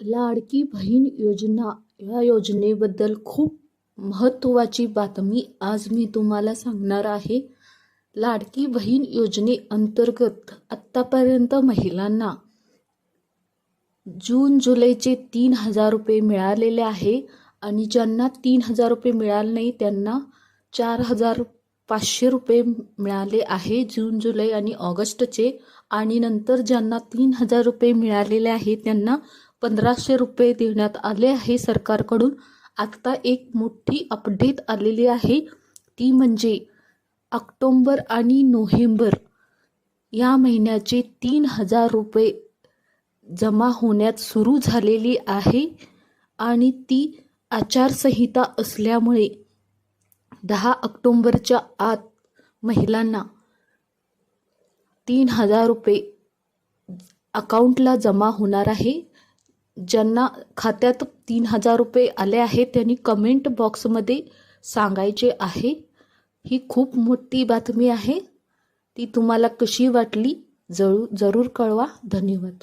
लाडकी बहीण योजना या योजनेबद्दल खूप महत्त्वाची बातमी आज मी तुम्हाला सांगणार आहे. लाडकी बहीण योजनेअंतर्गत आत्तापर्यंत महिलांना जून जुलैचे तीन हजार रुपये मिळालेले आहे आणि ज्यांना तीन हजार रुपये मिळाले नाही त्यांना चार हजार पाचशे रुपये मिळाले आहे जून जुलै आणि ऑगस्टचे. आणि नंतर ज्यांना तीन हजार रुपये मिळालेले आहे त्यांना पंधराशे रुपये देण्यात आले आहे सरकारकडून. आत्ता एक मोठी अपडेट आलेली आहे. ती म्हणजे ऑक्टोंबर आणि नोव्हेंबर या महिन्याचे तीन हजार रुपये जमा होण्यात सुरू झालेली आहे आणि ती आचारसंहिता असल्यामुळे दहा ऑक्टोंबरच्या आत महिलांना तीन हजार रुपये अकाउंटला जमा होणार आहे. ज्यांना खात्यात तीन हजार रुपये आले आहेत त्यांनी कमेंट बॉक्समध्ये सांगायचे आहे. ही खूप मोठी बातमी आहे. ती तुम्हाला कशी वाटली जरूर जरूर कळवा. धन्यवाद.